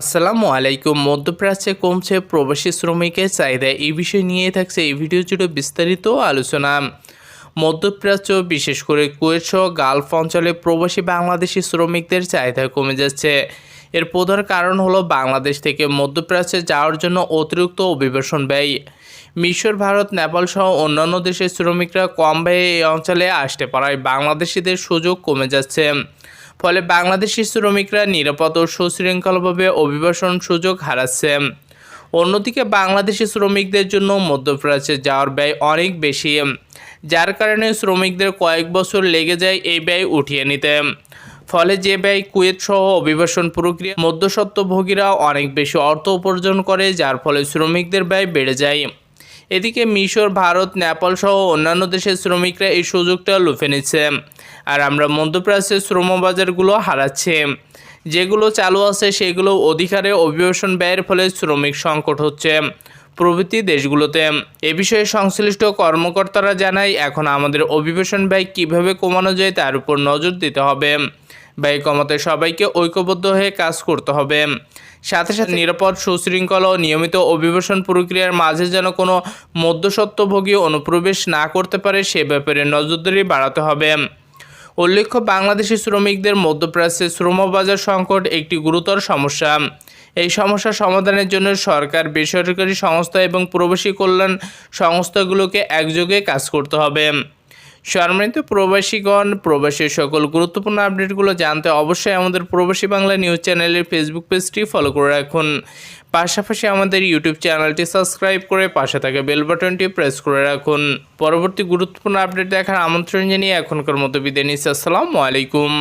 আসসালামু আলাইকুম। মধ্যপ্রাচ্যে কমছে প্রবাসী শ্রমিকের চাহিদা। এই বিষয় নিয়ে থাকছে এই ভিডিও জুড়ে বিস্তারিত আলোচনা। মধ্যপ্রাচ্য, বিশেষ করে কুয়েত গালফ অঞ্চলে প্রবাসী বাংলাদেশি শ্রমিকদের চাহিদা কমে যাচ্ছে। এর প্রধান কারণ হলো বাংলাদেশ থেকে মধ্যপ্রাচ্যে যাওয়ার জন্য অতিরিক্ত অভিবাসন ব্যয়। মিশর, ভারত, নেপাল সহ অন্যান্য দেশের শ্রমিকরা কম ব্যয়ে এই অঞ্চলে আসতে পারায়। বাংলাদেশিদের সুযোগ কমে যাচ্ছে। ফলে বাংলাদেশি শ্রমিকরা নিরাপদ ও সুশৃঙ্খলভাবে অভিবাসন সুযোগ হারাচ্ছে। অন্যদিকে বাংলাদেশি শ্রমিকদের জন্য মধ্যপ্রাচ্যে যাওয়ার ব্যয় অনেক বেশি, যার কারণে শ্রমিকদের কয়েক বছর লেগে যায় এই ব্যয় উঠিয়ে নিতে। ফলে যে ব্যয় কুয়েত সহ অভিবাসন প্রক্রিয়া মধ্যস্বত্বভোগীরা অনেক বেশি অর্থ উপার্জন করে, যার ফলে শ্রমিকদের ব্যয় বেড়ে যায়। এদিকে মিশর, ভারত, নেপাল সহ অন্যান্য দেশের শ্রমিকরা এই সুযোগটা লুফে নিচ্ছে। আর আমরা মধ্যপ্রাচ্যের শ্রমবাজারগুলো হারাচ্ছি। যেগুলো চালু আছে সেগুলো অধিকারে অভিবাসন ব্যয়ের ফলে শ্রমিক সংকট হচ্ছে প্রভৃতি দেশগুলোতে। এ বিষয়ে সংশ্লিষ্ট কর্মকর্তারা জানায়, এখন আমাদের অভিবাসন ব্যয় কীভাবে কমানো যায় তার উপর নজর দিতে হবে। ব্যয় কমাতে সবাইকে ঐক্যবদ্ধ হয়ে কাজ করতে হবে। সাথে সাথে নিরাপদ, সুশৃঙ্খল ও নিয়মিত অভিবাসন প্রক্রিয়ার মাঝে যেন কোনো মধ্যস্বত্বভোগী অনুপ্রবেশ না করতে পারে, সে ব্যাপারে নজরদারি বাড়াতে হবে। উল্লেখ্য, বাংলাদেশি শ্রমিকদের মধ্যপ্রাচ্যে শ্রমবাজার সংকট একটি গুরুতর সমস্যা। এই সমস্যা সমাধানের জন্য সরকার, বেসরকারি সংস্থা এবং প্রবাসী কল্যাণ সংস্থাগুলোকে একযোগে কাজ করতে হবে। সম্মানিত প্রবাসীগণ প্রবাসীর সকল গুরুত্বপূর্ণ আপডেটগুলো জানতে অবশ্যই আমাদের প্রবাসী বাংলা নিউজ চ্যানেলের ফেসবুক পেজটি ফলো করে রাখুন। পাশাপাশি আমাদের ইউটিউব চ্যানেলটি সাবস্ক্রাইব করে পাশে থাকা বেল বাটনটি প্রেস করে রাখুন। পরবর্তী গুরুত্বপূর্ণ আপডেট দেখার আমন্ত্রণ জানিয়ে এখনকার মতো বিদায় নিচ্ছি। আসসালামু আলাইকুম।